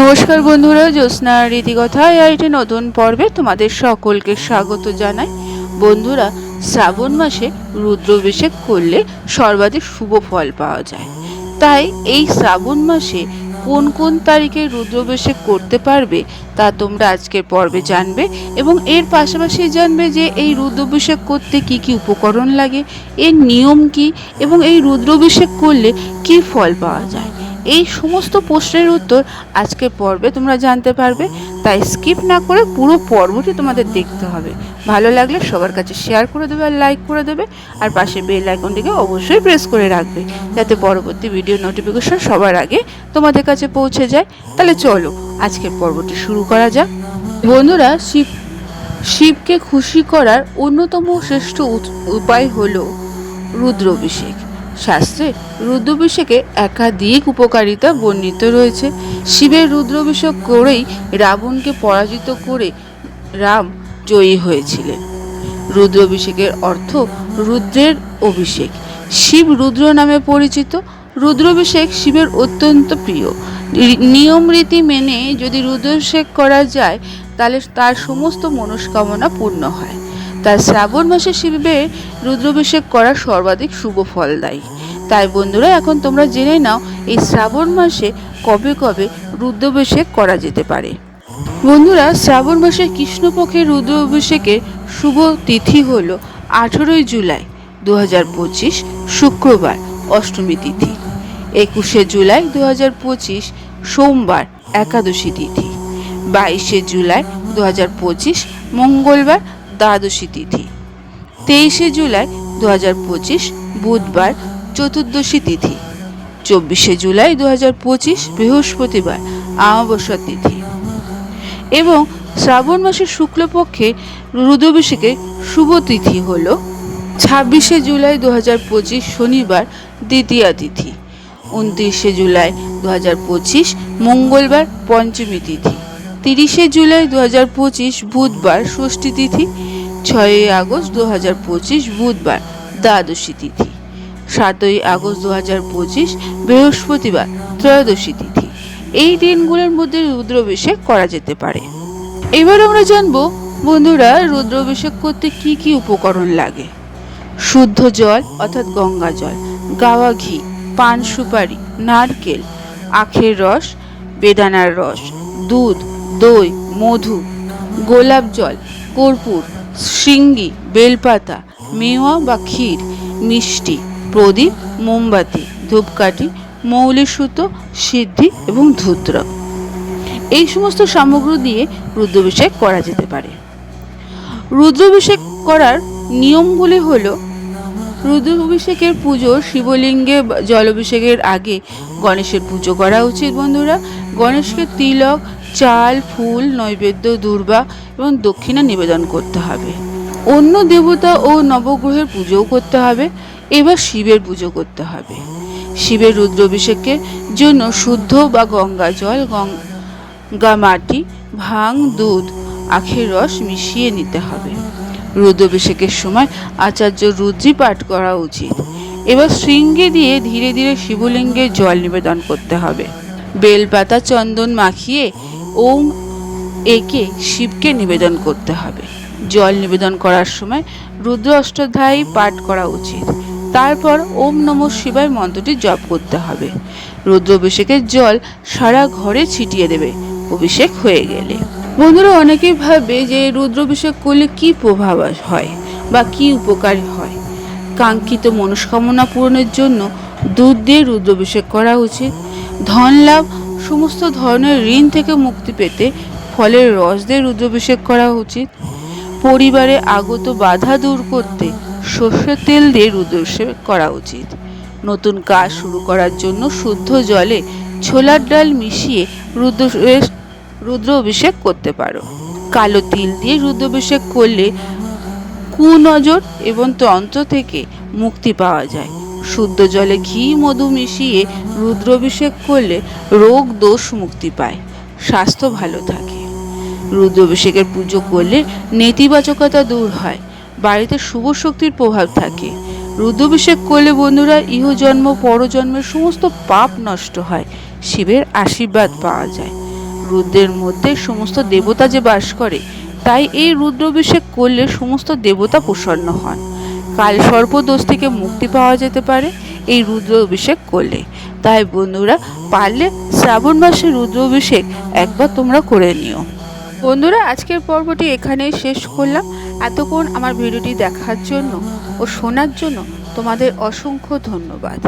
নমস্কার বন্ধুরা, জ্যোৎস্না রীতিকথায় আর একটি নতুন পর্বে তোমাদের সকলকে স্বাগত জানাই। বন্ধুরা, শ্রাবণ মাসে রুদ্রাভিষেক করলে সর্বাধিক শুভ ফল পাওয়া যায়। তাই এই শ্রাবণ মাসে কোন কোন তারিখে রুদ্রাভিষেক করতে পারবে তা তোমরা আজকের পর্বে জানবে এবং এর পাশাপাশি জানবে যে এই রুদ্রাভিষেক করতে কি কি উপকরণ লাগে, এর নিয়ম কি এবং এই রুদ্রাভিষেক করলে কি ফল পাওয়া যায়। এই সমস্ত প্রশ্নের উত্তর আজকের পর্বে তোমরা জানতে পারবে। তাই স্কিপ না করে পুরো পর্বটি তোমাদের দেখতে হবে। ভালো লাগলে সবার কাছে শেয়ার করে দেবে আর লাইক করে দেবে। আর পাশে বেল আইকনটিকে অবশ্যই প্রেস করে রাখবে। যাতে পরবর্তী ভিডিও নোটিফিকেশন সবার আগে তোমাদের কাছে পৌঁছে যায়। তাহলে চলো আজকের পর্বটি শুরু করা যাক। বন্ধুরা, শিব, শিবকে খুশি করার অন্যতম শ্রেষ্ঠ উপায় হলো রুদ্রাভিষেক শাস্ত্রে রুদ্রাভিষেকে একাধিক উপকারিতা বর্ণিত রয়েছে। শিবের রুদ্রাভিষেক করেই রাবণকে পরাজিত করে রাম জয়ী হয়েছিলেন। রুদ্রাভিষেকের অর্থ রুদ্রের অভিষেক। শিব রুদ্র নামে পরিচিত। রুদ্রাভিষেক শিবের অত্যন্ত প্রিয়। নিয়ম রীতি মেনে যদি রুদ্রাভিষেক করা যায়, তাহলে তার সমস্ত মনস্কামনা পূর্ণ হয়। তাই শ্রাবণ মাসে শিবের রুদ্রাভিষেক করা সর্বাধিক শুভ ফলদায়ী তাই বন্ধুরা, এখন তোমরা জেনে নাও এই শ্রাবণ মাসে কবে কবে রুদ্রাভিষেক করা যেতে পারে। বন্ধুরা, শ্রাবণ মাসে কৃষ্ণপক্ষের রুদ্র অভিষেকের শুভ তিথি হল আঠেরোই জুলাই দু পঁচিশ, শুক্রবার অষ্টমী তিথি। একুশে জুলাই দু পঁচিশ, সোমবার একাদশী তিথি। বাইশে জুলাই দু পঁচিশ, মঙ্গলবার দ্বাদশী তিথি। তেইশে জুলাই দু হাজার পঁচিশ, বুধবার চতুর্দশী তিথি। চব্বিশে জুলাই দু হাজার পঁচিশ, বৃহস্পতিবার অমাবস্যা তিথি। এবং শ্রাবণ মাসের শুক্লপক্ষে রুদ্রাভিষেকের শুভ তিথি হল ছাব্বিশে জুলাই দু হাজার পঁচিশ, শনিবার দ্বিতীয়া তিথি। উনত্রিশে জুলাই দু হাজার পঁচিশ, মঙ্গলবার পঞ্চমী তিথি। তিরিশে জুলাই দু হাজার পঁচিশ, বুধবার ষষ্ঠী তিথি। ছয়ই আগস্ট দু হাজার পঁচিশ বুধবার, দ্বাদশী তিথি। সাতই আগস্ট দু হাজার পঁচিশ বৃহস্পতিবার, ত্রয়োদশী তিথি। এই দিনগুলোর মধ্যে রুদ্রাভিষেক করা যেতে পারে। এবার আমরা জানব, বন্ধুরা, রুদ্রাভিষেক করতে কি কি উপকরণ লাগে? শুদ্ধ জল, অর্থাৎ গঙ্গা জল, গাওয়া ঘি, পান সুপারি, নারকেল, আখের রস, বেদানার রস, দুধ, দই, মধু, গোলাপ জল, কর্পূর শৃঙ্গি, বেলপাতা, মেওয়া বা ক্ষীর, মিষ্টি, প্রদীপ, মোমবাতি, ধূপকাঠি মৌলি সুতো সিদ্ধি এবং ধূত্র। এই সমস্ত সামগ্রী দিয়ে রুদ্রাভিষেক করা যেতে পারে। রুদ্রাভিষেক করার নিয়মগুলি হলো, রুদ্রাভিষেকের পুজো শিবলিঙ্গে জলাভিষেকের আগে গণেশের পুজো করা উচিত বন্ধুরা। গণেশকে তিলক চাল, ফুল, নৈবেদ্য, দুর্বা এবং দক্ষিণা নিবেদন করতে হবে। অন্য দেবতা ও নবগ্রহের পুজোও করতে হবে। এবার শিবের পুজো করতে হবে। শিবের রুদ্রাভিষেকের জন্য শুদ্ধ বা গঙ্গা জল গঙ্গা মাটি, ভাং, দুধ, আখের রস মিশিয়ে নিতে হবে। রুদ্রাভিষেকের সময় আচার্য রুদ্রি পাঠ করা উচিত। এবার শৃঙ্গে দিয়ে ধীরে ধীরে শিবলিঙ্গে জল নিবেদন করতে হবে। বেলপাতা চন্দন মাখিয়ে ওম, একে শিবকে নিবেদন করতে হবে। জল নিবেদন করার সময় রুদ্র অষ্টাধ্যায়ী পাঠ করা উচিত। তারপর ওম নম শিবায় মন্ত্রটি জপ করতে হবে। রুদ্র অভিষেকের জল সারা ঘরে ছিটিয়ে দেবে। অভিষেক হয়ে গেলে। বন্ধুরা, অনেকেই ভাবে যে রুদ্র অভিষেক করলে কি প্রভাব হয় বা কি উপকার হয়। কাঙ্ক্ষিত মনস্কামনা পূরণের জন্য দুধ দিয়ে রুদ্রাভিষেক করা উচিত। ধন লাভ সমস্ত ধরনের ঋণ থেকে মুক্তি পেতে ফলের রস দিয়ে রুদ্রাভিষেক করা উচিত। পরিবারে আগত বাধা দূর করতে সর্ষের তেল দিয়ে রুদ্রাভিষেক করা উচিত। নতুন কাজ শুরু করার জন্য শুদ্ধ জলে ছোলার ডাল মিশিয়ে রুদ্র রুদ্র অভিষেক করতে পারো। কালো তিল দিয়ে রুদ্রাভিষেক করলে কুনজর এবং তন্ত্র থেকে মুক্তি পাওয়া যায়। শুদ্ধ জলে ঘি, মধু মিশিয়ে রুদ্রাভিষেক করলে রোগ দোষ মুক্তি পায়। স্বাস্থ্য ভালো থাকে। রুদ্রাভিষেকের পুজো করলে নেতিবাচকতা দূর হয়। বাড়িতে শুভ শক্তির প্রভাব থাকে। রুদ্রাভিষেক করলে বন্ধুরা ইহজন্ম, পরজন্মের সমস্ত পাপ নষ্ট হয়। শিবের আশীর্বাদ পাওয়া যায়। রুদ্রের মধ্যে সমস্ত দেবতা যে বাস করে, তাই এই রুদ্রাভিষেক করলে সমস্ত দেবতা প্রসন্ন হন। কাল সর্পদোষ থেকে মুক্তি পাওয়া যেতে পারে এই রুদ্র অভিষেক করলে। তাই বন্ধুরা, পারলে শ্রাবণ মাসে রুদ্র অভিষেক একবার তোমরা করে নিও। বন্ধুরা, আজকের পর্বটি এখানেই শেষ করলাম। এতক্ষণ আমার ভিডিওটি দেখার জন্য ও শোনার জন্য তোমাদের অসংখ্য ধন্যবাদ।